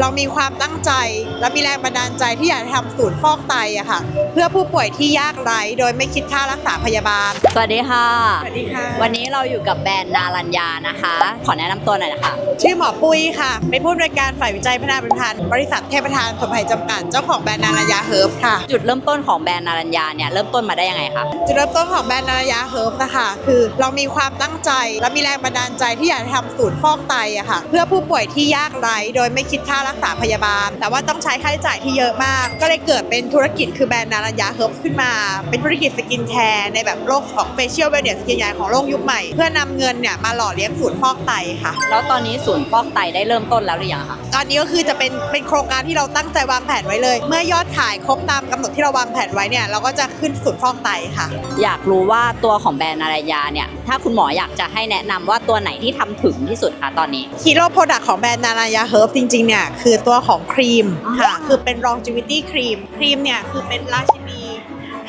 เรามีความตั้งใจ และมีแรงบันดาลใจที่อยากจะทำศูนย์ฟอกไตอะค่ะ เพื่อผู้ป่วยที่ยากไร้โดยไม่คิดค่ารักษาพยาบาล สวัสดีค่ะ สวัสดีค่ะ วันนี้เราอยู่กับแบรนด์นารัญญานะคะ ขอแนะนำตัวหน่อยนะคะ ชื่อหมอปุ้ยค่ะ เป็นผู้อำนวยการฝ่ายวิจัยพัฒนาผลิตภัณฑ์บริษัทเทพประธานสมภัยจำกัด เจ้าของแบรนด์นารายาเฮิร์บค่ะ จุดเริ่มต้นของแบรนด์นารัญญาเนี่ยเริ่มต้นมาได้ยังไงคะจุดเริ่มต้นของแบรนด์นารายาเฮิร์บนะคะคือเรามีความตั้งใจ และมีแรงบันดาลใจที่อยากจะทำศูนย์ฟอกไตอะค่ะ เพื่อผู้ป่วยที่ยากไร้โดยไม่คิดค่ารัักษาพยาบาล แต่ว่าต้องใช้ค่าใช้จ่ายที่เยอะมาก ก็เลยเกิดเป็นธุรกิจคือแบรนด์นารายาเฮิร์บขึ้นมา เป็นธุรกิจสกินแคร์ในแบบโลกของเฟเชียลเวลเนสสกินแคร์ของโลกยุคใหม่ เพื่อนำเงินเนี่ยมาหล่อเลี้ยงศูนย์ฟอกไตค่ะ แล้วตอนนี้ศูนย์ฟอกไตได้เริ่มต้นแล้วหรือยังคะ ตอนนี้ก็คือจะเป็นเป็นโครงการที่เราตั้งใจวางแผนไว้เลย เมื่อยอดขายครบตามกำหนดที่เราวางแผนไว้เนี่ยเราก็จะขึ้นศูนย์ฟอกไตค่ะ อยากรู้ว่าตัวของแบรนด์นารัญญาเนี่ยถ้าคุณหมออยากจะให้แนะนำว่าตัวไหนที่ทำถึงที่สุดคะตอนนี้ฮีโร่โปรดักต์ของแบรนด์นารายาเฮิร์บจริงๆเนี่ยคือตัวของครีมค่ะคือเป็น longevity ครีมครีมเนี่ยคือเป็นราชินี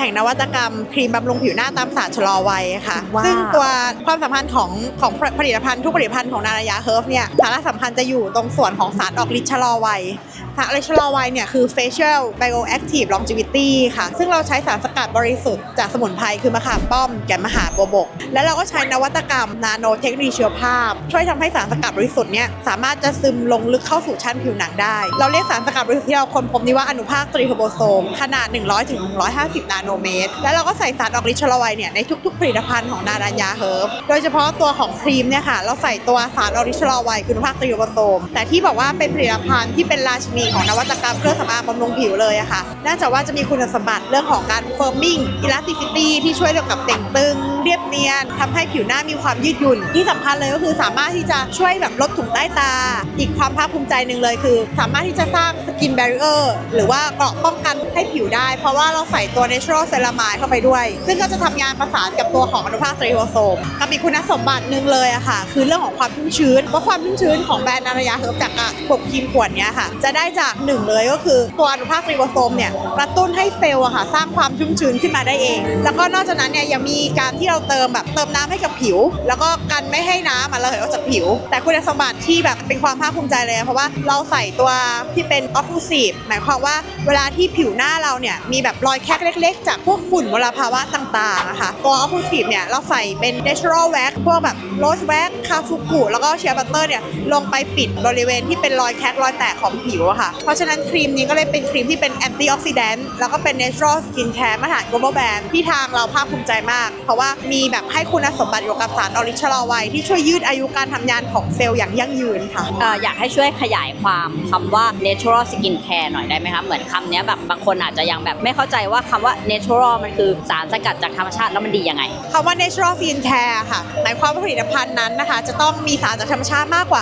แห่งนวัตกรรม ครีมบำรุงผิวหน้าตามศาสตร์ชะลอวัยค่ะว้าวซึ่งตัวความสัมพันธ์ของของผลิตภัณฑ์ทุกผลิตภัณฑ์ของนารายาเฮิร์บเนี่ยสาระสำคัญจะอยู่ตรงส่วนของสารออกฤทธิ์ชะลอวัยสารออกฤทธิ์ชะลอวัยเนี่ยคือ facial bioactive longevity ค่ะ ซึ่งเราใช้สารสกัดบริสุทธิ์จากสมุนไพรคือมะขามป้อมแก่นมหาโบวบก และเราก็ใช้นวัตกรรมนาโนเทคโนโลยีชีวภาพ ช่วยทำให้สารสกัดบริสุทธิ์เนี่ยสามารถจะซึมลงลึกเข้าสู่ชั้นผิวหนังได้ เราเรียกสารสกัดบริสุทธิ์ที่เราค้นพบนี้ว่าอนุภาคตรีโฮโบโซมขนาด 100ถึง150 นาโนเมตร และเราก็ใส่สารออกฤทธิ์ชะลอวัยเนี่ยในทุกๆ ผลิตภัณฑ์ของนารัญญาเฮิร์บโดยเฉพาะตัวของครีมเนี่ยค่ะเราใส่ตัวสารออกฤทธิ์ชะลอวัยคือนุภาคตรีโฮโบโซม แต่ที่บอกว่าเป็นผลิตภัณฑ์ที่เป็นราชินีของนวัตกรรมเครื่องสำอางบำรุงผิวเลยอะค่ะเนื่องจากว่าจะมีคุณสมบัติเรื่องของการเฟิร์มมิ่งอิลาสติซิตี้ที่ช่วยเรื่องกับเต่งตึง เรียบเนียนทำให้ผิวหน้ามีความยืดหยุ่น ที่สำคัญเลยก็คือสามารถที่จะช่วยแบบลดถุงใต้ตา อีกความภาคภูมิใจหนึ่งเลยคือ สามารถที่จะสร้างสกินแบร r เออร์หรือว่าเกราะป้องกันให้ผิวได้ เพราะว่าเราใส่ตัว natural ceramide เข้าไปด้วย ซึ่งก็จะทำงานประสานกับตัวของอนุภาคไตรโอโซมกับอีกคุณสมบัติหนึ่งเลยอะค่ะ คือเรื่องของความชุ่มชื้นเพราะความชุ่มชื้นของแบรนด์นารยาเฮิร์บจากกระปุกครีมขวดเนี้ยค่ะ จะได้จากหนึ่งเลยก็คือตัวอนุภาคไตรโอโซมเนี่ยกระตุ้นให้เซลล์อะค่ะสร้างความชุ่มชื้นขึ้นมาได้เอง แล้วก็นอกจากนั้นเนี่ยยังมีการที่เราเติมแบบเติมน้ำให้กับผิว แล้วก็กันไม่ให้น้ำมันระเหยออกจากผิว แต่คุณสมบัติที่แบบเป็นความภาคภูมิใจเลย เพราะว่าเราใส่ตัวที่เป็นออฟฟูซีฟหมายความว่าเวลาที่ผิวหน้าเราเนี่ยมีแบบรอยแคกเล็กจากพวกฝุ่นมลภาวะต่างๆนะคะตัวออฟฟูซีฟเนี่ยเราใส่เป็น natural wax พวกแบบโรสแว็กคาฟูกุ แล้วก็เชียร์บัตเตอร์เนี่ยลงไปปิดบริเวณที่เป็นรอยแคกรอยแตกของผิวอะค่ะ เพราะฉะนั้นครีมนี้ก็เลยเป็นครีมที่เป็นแอนตี้ออกซิแดนต์แล้วก็เป็น natural skin care มาตรฐาน global brand ที่ทางเราภาคภูมิใจมาก เพราะว่ามีแบบให้คุณสมบัติเกี่ยวกับสารออริชลอวัยที่ช่วยยืดอายุการทำงานของเซลล์อย่างยั่งยืนค่ะเอออยากให้ช่วยขยายความคำว่า natural skin care หน่อยได้ไหมคะเหมือนคำนี้แบบบางคนอาจจะยังแบบไม่เข้าใจว่าคำว่า natural มันคือสารสกัดจากธรรมชาติแล้วมันดียังไงคำว่า natural skin care ค่ะ หมายความว่าผลิตภัณฑ์นั้นนะคะ จะต้องมีสารจากธรรมชาติมากกว่า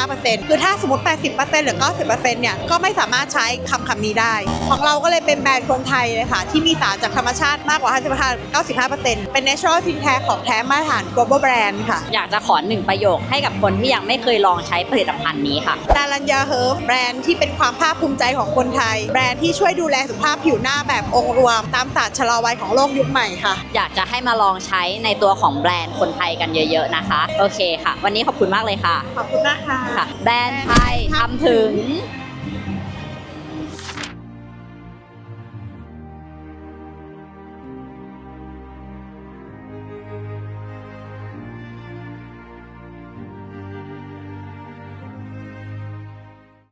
95%คือถ้าสมมติ 80%หรือ 90%เนี่ย ก็ไม่สามารถใช้คำคำนี้ได้ ของเราก็เลยเป็นแบรนด์คนไทยเลยค่ะ ที่มีสารจากธรรมชาติมากกว่า55 95%เป็น natural skin care ของแท้มาตรฐาน global brand ค่ะ อยากจะขอหนึ่งประโยคให้กับคนที่ยังไม่เคยลองใช้ผลิตภัณฑ์นี้ค่ะดารัญญาเฮิร์บแบรนด์ที่เป็นความภาคภูมิใจของคนไทย แบรนด์ที่ช่วยดูแลสุขภาพผิวหน้าแบบองค์รวมตามศาสตร์ชะลอวัยของโลกยุคใหม่ค่ะ อยากจะให้มาลองใช้ในตัวของแบรนด์คนไทยกันเยอะ ๆนะคะ โอเคค่ะ วันนี้ขอบคุณมากเลยค่ะ ขอบคุณมากค่ะ ค่ะ แบรนด์ไทยทำถึง